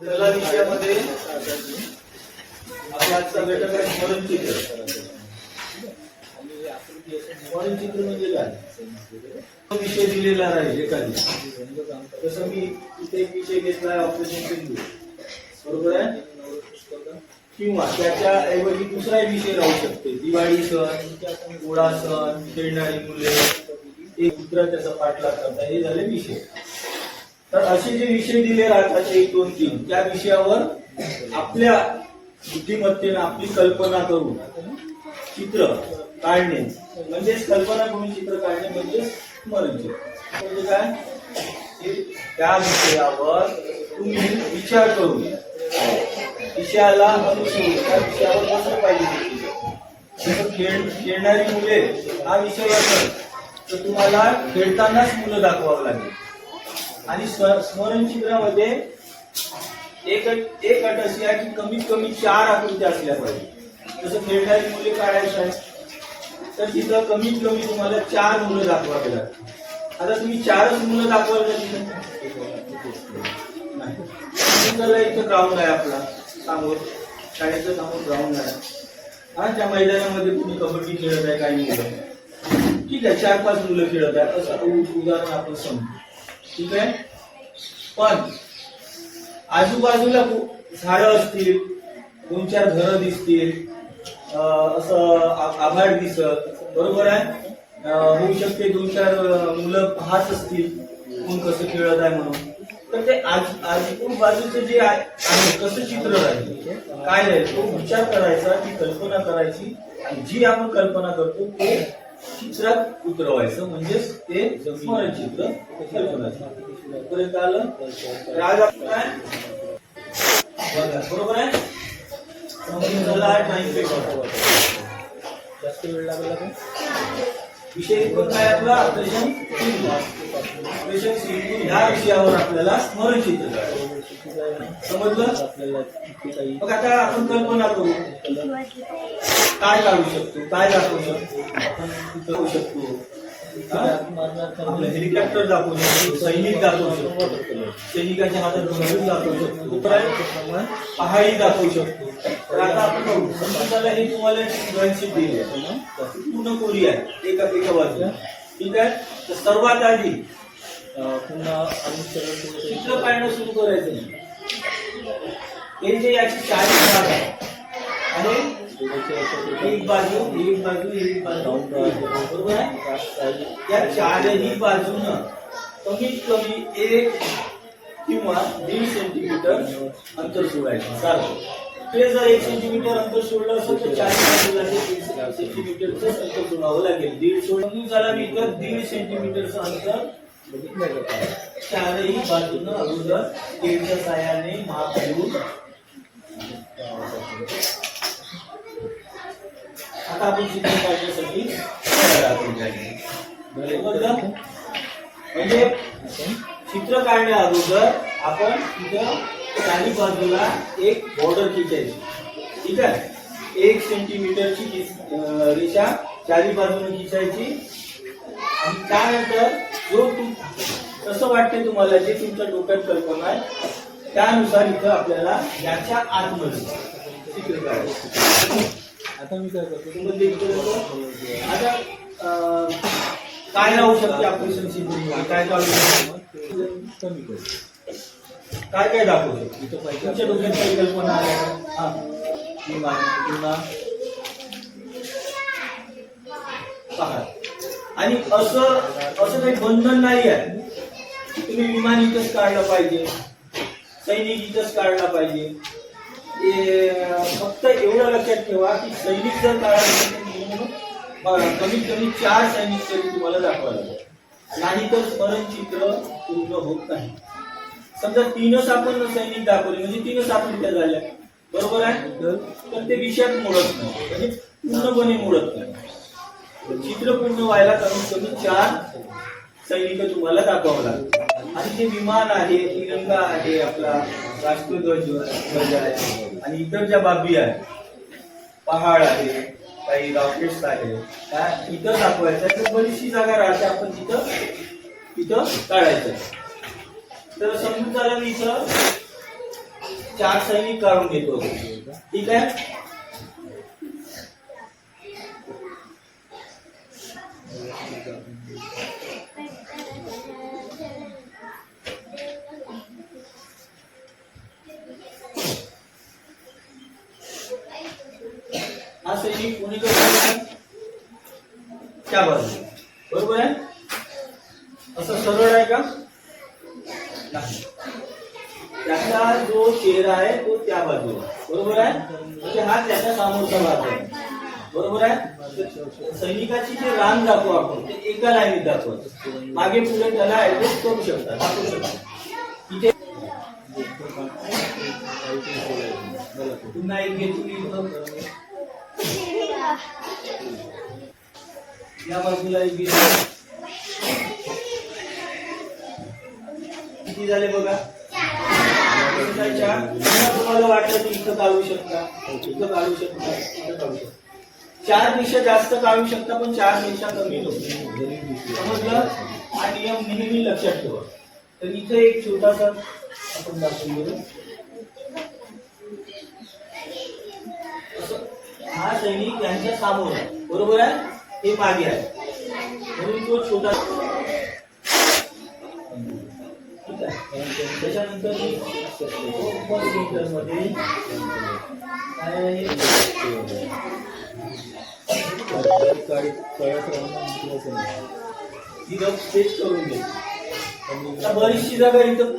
कला. विषयामध्ये आपला आजचा घटक म्हणजे काय विषय दिलेला नाही एखादी. जसं मी इथे एक विषय घेतला ऑपरेशन सिंधू. बरोबर आहे? किंवा त्याच्या ऐवजी दुसरा विषय राहू शकते. दिवाळी सण गोळा सण खेळणारी मुले एक कुत्रा त्याचा पाठलाग करता हे झाले विषय. तर असे जे विषय दिले राहतात एक दोन तीन त्या विषयावर आपल्या बुद्धिमत्तेनं आपली कल्पना करून चित्र काढणे म्हणजेच कल्पना करून चित्र काढणे म्हणजे स्मरणचित्र. म्हणजे काय? त्या विषयावर तुम्ही विचार करून विषयाला अनुसरून त्या विषयावर बसलं पाहिजे जसं खेळ खेळणारी मुले हा विषय असेल तर तुम्हाला खेळतानाच मुलं दाखवावं लागेल. आणि स्मरणचित्रामध्ये एक अट एक अट अशी आहे की कमीत कमी चार आकृत्या असल्या पाहिजे. जसं खेळणारी मुले काढायची आहे तर तिथं कमीत कमी तुम्हाला चार मुलं दाखवावे लागतील. आता तुम्ही चारच मुलं दाखवाल का तिथं नाही. इथं ग्राउंड आहे आपला समोर. शाळेचं समोर ग्राउंड आहे. हा त्या मैदानामध्ये तुम्ही कबड्डी खेळत आहे काही मुलं ठीक आहे चार पाच मुलं खेळत आहे. असं उ- उदाहरण आपण समजू. ठीक आहे? पण आजूबाजूला खू- झाडं असतील दोन चार घरं दिसतील असं आभाळ दिसत बरोबर आहे? होऊ शकते दोन चार मुलं पाहत असतील कोण कसं खेळत आहे म्हणून. तर ते आज आजूबाजूचं जे आहे आहे, कसं चित्र राहील? काय राहील? तो विचार करायचा ती कल्पना करायची. आणि जी आपण कल्पना करतो ते चित्रात उतरवायचं म्हणजेच ते स्मरण चित्र कल्पना पर्यंत आलं तर आज आपण काय बघा, बरोबर आहे समजून झालं आहे टाइम पेपर जास्त वेळ लागला का विषय पण काय आपला ऑपरेशन सिंधू ऑपरेशन सिंधू ह्या विषयावर आपल्याला स्मरण चित्र समजलं? मग आता आपण कल्पना करू. काय काढू शकतो? काय दाखवू शकतो? करू शकतो. आपलं हेलिकॉप्टर दाखवू शकतो सैनिक दाखवू शकतो सैनिकाच्या हातात धनुष दाखवू शकतो उपराय पहाडी दाखवू शकतो. तर आता आपण बघू समजा हे तुम्हाला ड्रॉइंगशीट दिली आहे. पूर्ण कोरी आहे. एका एका बाजूला. ठीक आहे? तर सर्वात आधी पुन्हा चित्र काढणं सुरू करायचं हे जे याची चारी भाग आहे आणि एक बाजू एक बाजू एक बाजू बरोबर आहे? या चारही बाजूनं कमीत कमी एक किंवा दीड सेंटीमीटर अंतर सोडायचं. चालेल. ते जर एक सेंटीमीटर अंतर सोडलं असेल तर चार बाजूला ते सेंटीमीटरचं अंतर सोडावं लागेल. दीड सोडून झाला मी तर दीड सेंटीमीटरचं अंतर चारही बाजूनं अगोदर स्केलच्या साह्याने माप घेऊन आता आपण चित्र काढण्यासाठी म्हणजे चित्र काढण्या अगोदर आपण तिथं चारी बाजूला एक बॉर्डर खिचायची. ठीक आहे? एक सेंटीमीटरची रेषा चारी बाजूने खिचायची. आणि त्यानंतर जो तुम कसं वाटते तुम्हाला जे तुमच्या डोक्यात कल्पना आहे त्यानुसार इथं आपल्याला याच्या आतमध्ये. चित्र आता मी काय करतो तुम्हाला आता काय राहू शकते ऑपरेशन सिंधू काय काढू कमी करतो काय काय दाखवू शकतो? इथं पाहिजे. तुमच्या डोक्यात काही कल्पना आहे? हा. पुन्हा पुन्हा पहा. आणि असं असं काही बंधन नाही आहे तुम्ही विमान इथंच काढलं पाहिजे. सैनिक इथंच काढला पाहिजे. फक्त एवढं लक्षात ठेवा की सैनिक जर काढायला कमीत कमी चार सैनिक तरी तुम्हाला दाखवा लागेल. नाही तर स्मरणचित्र पूर्ण होत नाही. समजा तीनच आपण सैनिक दाखवले म्हणजे तीनच आपण त्या झाल्या बरोबर आहे? तर ते विषयात मोडत नाही. म्हणजे पूर्णपणे मोडत नाही. चित्र पूर्ण व्हायला कमीत कमी चार सैनिक तुम्हाला दाखवावं लागेल आणि ते विमान आहे तिरंगा आहे आपला राष्ट्रध्वज ध्वज आहे. आणि इतर ज्या बाबी आहेत पहाड आहे काही रॉकेट्स आहे काय इथं दाखवायचं तर बरीचशी जागा राहते आपण तिथं तिथं काढायचं तर समजून झालं मी इथं चार सैनिक काढून घेतो. ठीक आहे? हा कोणी त्या बाजूला. बरोबर आहे? असं सरळ आहे का? नाही. त्याचा जो चेहरा आहे तो त्या बाजूला. बरोबर आहे? म्हणजे हा त्याच्या समोरचा भाग आहे. बरोबर आहे? सैनिकाची जे रान दाखवू आपण ते एका लाईनीत दाखवतो. मागे पुढे त्याला ऍडजस्ट करू शकता दाखवू शकता इथे पुन्हा एक घेतली मी या बाजूला एक घेतो किती झाले बघा? तुम्हाला वाटलं की इथं काढू शकता. इथं काढू शकता. इथं काढू शकता. चारपेक्षा जास्त काढू शकता पण चारपेक्षा कमी समजलं? हा नियम नेहमी लक्षात ठेवा. तर इथे एक छोटासा आपण दाखवून घेऊ असं. हा सैनिक त्यांच्या सामोर आहे. बरोबर आहे? हे मागे आहे. म्हणून तो छोटा ठीक आहे. त्याच्यानंतर मी ओपन मीटरमध्ये काय आहे? इथं पेस्ट करून घे. आता बरीचशी जागा इथं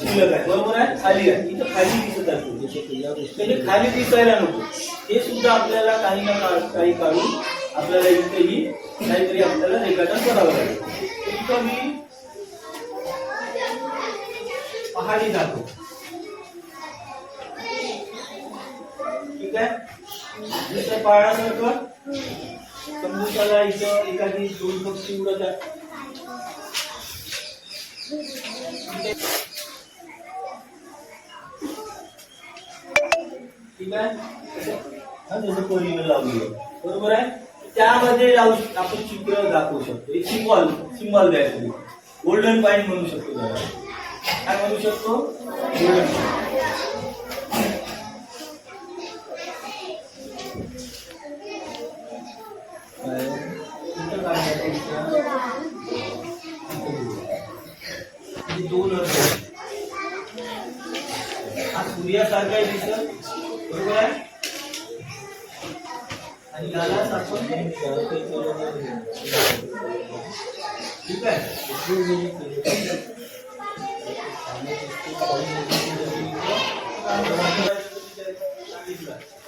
शिल्लक आहे. बरोबर आहे? खाली आहे. इथं खाली दिसत आहे. म्हणजे खाली दिसायला नको. हे सुद्धा आपल्याला काही ना काही काढून आपल्याला इथेही काहीतरी आपल्याला रेखाटन करावं लागेल. इथं मी पहाडी जातो ठीक आहे? जसं पाळण्यासारखं समजूताला इथं एखादी दोन पक्षी उडत आहे ठीक आहे? हा लावली बरोबर आहे? त्यामध्ये लावू आपण चित्र दाखवू शकतो. एक सिम्बॉल सिम्बॉल द्यायचं. गोल्डन पॉईंट म्हणू शकतो काय म्हणू शकतो? गोल्डन पॉईंट सूर्यासारखा दिसत बरोबर आहे? आणि यालाच आपण ठीक आहे.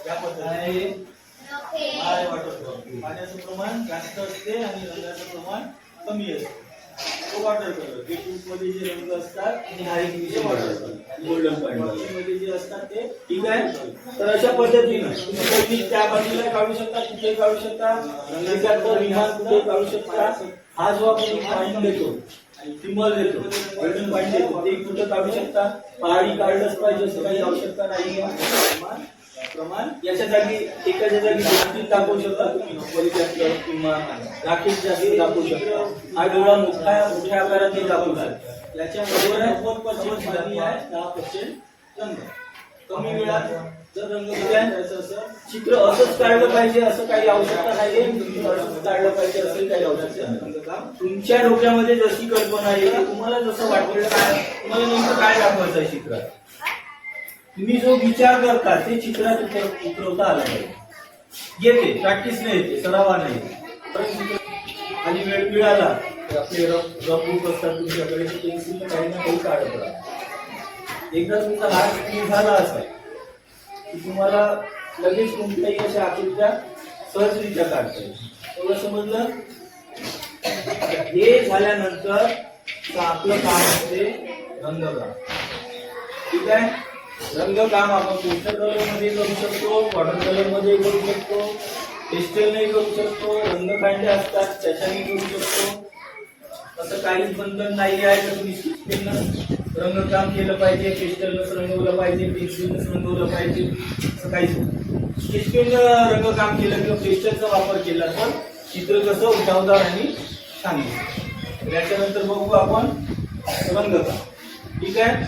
या पद्धतीने काय वाटत. पाण्याचं प्रमाण जास्त असते आणि रंगाचं प्रमाण कमी असते. तो वॉटर कलर जे मध्ये जे रंग असतात वॉटर कलर गोल्डनमध्ये जे असतात ते ठीक आहे. तर अशा पद्धतीनं तुम्ही त्या बाजूला काढू शकता कुठे काढू शकता. रंगाचं विमान कुठे काढू शकता. हा जो आपण पॉईंट देतो सिम्बॉल देतो गोल्डन पॉईंट देतो ते कुठं काढू शकता? पहाडी काढलंच पाहिजे असं काही आवश्यकता नाही. प्रमाण याच्या जागी एकाच्या जागी जास्तीत दाखवू शकता तुम्ही. नोकरी जास्त किंवा राखीत जास्त दाखवू शकता. हा डोळा मोठा मोठ्या आकारात दाखवू शकता. याच्या बरोबर पर्सेंट आहे दहा पर्सेंट रंग. कमी वेळात जर रंग डिझाईन करायचं असं चित्र असंच काढलं पाहिजे असं काही आवश्यकता नाही काढलं पाहिजे असं काही आवश्यकता तुमच्या डोक्यामध्ये जशी कल्पना आहे तुम्हाला जसं वाटलेलं काय तुम्हाला नेमकं काय दाखवायचं आहे चित्रात? तुम्ही जो विचार करता ते चित्रात उतरवता आलं पाहिजे येते प्रॅक्टिसने येते सरावाने येते. आणि वेळ मिळाला तर आपले असतात तुमच्याकडे पेन्सिल काही ना काही काढत राहा एकदा तुमचा हात क्लिक झाला असा की तुम्हाला लगेच कोणत्याही अशा आकृत्या सहजरित्या काढता येईल. एवढं समजलं? हे झाल्यानंतर आपलं काम असते रंगकाम ठीक आहे? रंगकाम आपण पोस्टर कलरमध्ये करू शकतो वॉटर कलरमध्ये करू शकतो पेस्टलने करू शकतो रंगकांडे असतात त्याच्याने करू शकतो. असं काहीच बंधन नाही आहे तर तुम्ही रंगकाम केलं पाहिजे पेस्टलनंच रंगवलं पाहिजे पेन्सिलनंच रंगवलं पाहिजे असं काहीच नाही. स्केचपेन रंगकाम केलं किंवा पेस्टलचा वापर केला तर चित्र कसं उठावदार आणि छान याच्यानंतर बघू आपण रंगकाम ठीक आहे?